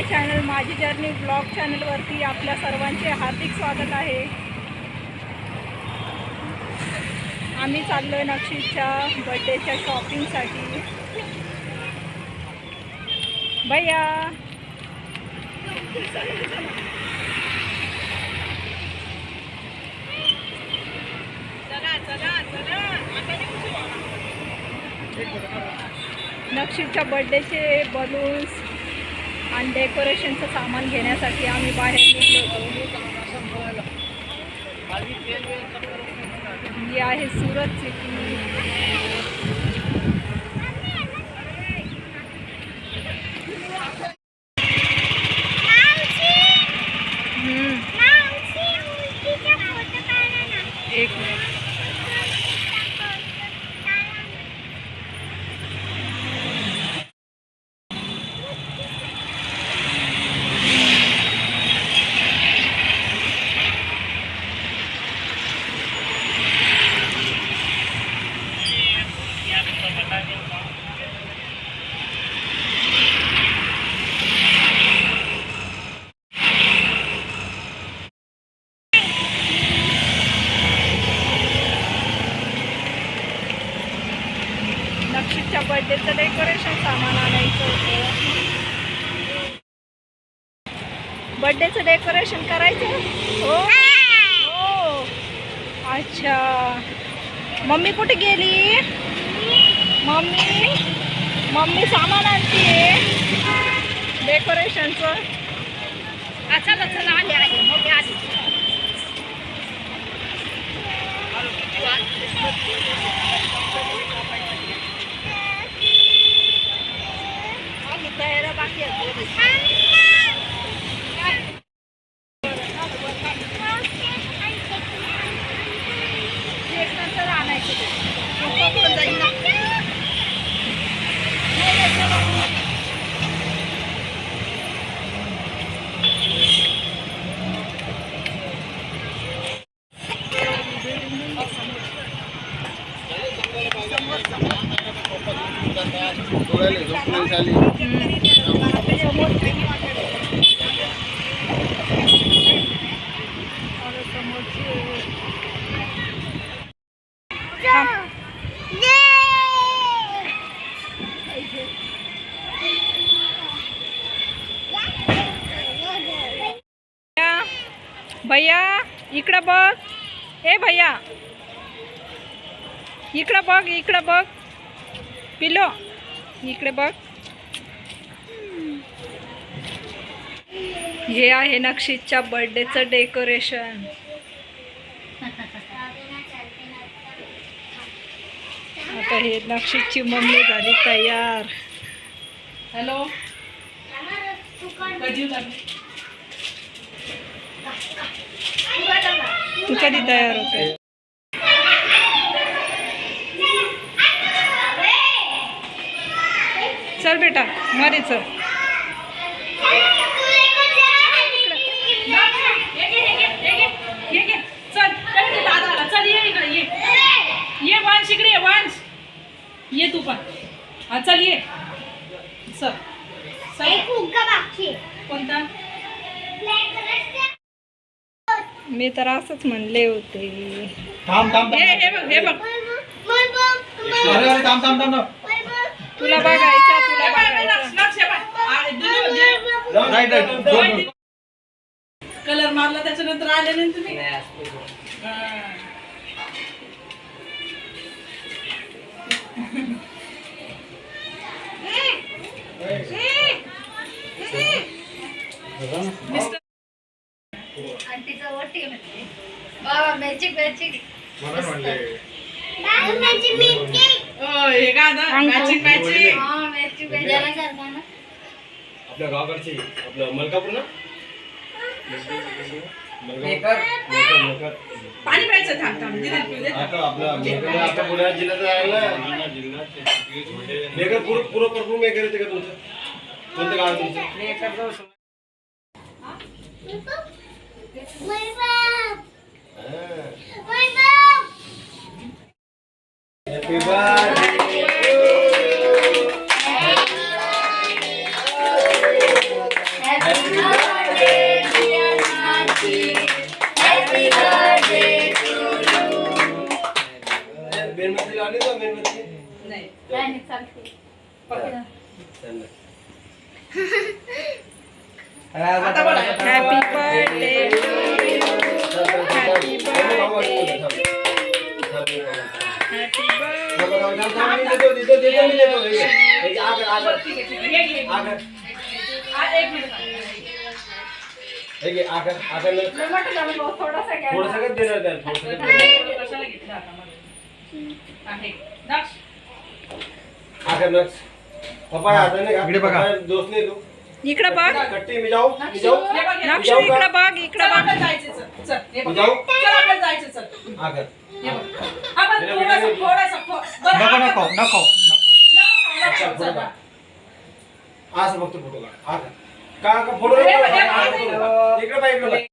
माय channel माझी journey blog चॅनलवरती आपल्या सर्वांचे हार्दिक स्वागत आहे. आम्ही चाललो आहे नक्षीच्या बड्डेच्या शॉपिंगसाठी भैया! नक्षीच्या बड्डेचे बलून्स आणि डेकोरेशनचं सामान घेण्यासाठी आम्ही बाहेर निघलो होतो. ही आहे सुरत सिटी त्याचं डेकोरेशन सामान आणायचं होतं. बर्थडेचं डेकोरेशन करायचं? हो. हो. अच्छा. मम्मी कुठे गेली? मम्मी मम्मी सामान आणते. डेकोरेशनचं चला चला आले आले. मम्मी आली. भैया इकडं बघ. ए भैया. इकडं बघ इकडं बघ. पिलो. इकडे बघ. हे आहे नक्षीच्या बर्थडेचं डेकोरेशन आता हे नक्षीची मम्मी झाली तयार. हॅलो कधी तू कधी तयार होते? चल बेटा मध्ये चल ये घे चल काय ते दादा आला चल ये इकडे ये. ये वंश इकडे ये वंश. ये तू पण. हा चल ये. चल. चल. कोणता? मी तर असंच म्हणले होते. थांब थांब हे हे बघ हे बघ. अरे अरे थांब थांब थांब. तुला बघायचा तुला हे बघ, हे बघायचा लक्ष लक्ष हे बघ. आ, दिलं, दिलं. राईट राईट कलर मारला त्याच्यानंतर आले नाही तुम्ही? हा. मिस्टर मला म्हणले ओ, हे का आता? अंकल. मॅचिंग मॅचिंग आपल्या गावाकडची आपलं मलकापूर ना? मलकापूर। मलकापूर. पाणी प्यायचं थांब थांब दिलं पिऊ दे. आता आपला मलकापूर आपल्या पुण्यात जिल्ह्यात आहे ना। मेकर पूर्ण पूर्ण परफॉर्म मेकर येते का तुमचं कोणतं गाव आहे तुमचं हॅपी बर्थडे नाही चालते. Happy birthday happy birthday happy थोडस देणार पप्पा आता नाही का इकडे बघा. पप्पा दोस्त नाही तू इकडे बघ कट्टी मी जाऊ मी जाऊ बघ, बघ. नक्षू इकडे बघ इकडे चल, बघ आपल्याला जायचं, चल. चल, हे बघ. जाऊ? चल, आपल्याला जायचं, चल. आकर हे बघ. हा, बस थोडंसं, थोडंसं, थो- बरं, नको आपण- नको नको नको नको, नको, चल, चल, पुढे बा. असं फक्त फोटो काढ आकर का का फोटो. इकडे पाहिजे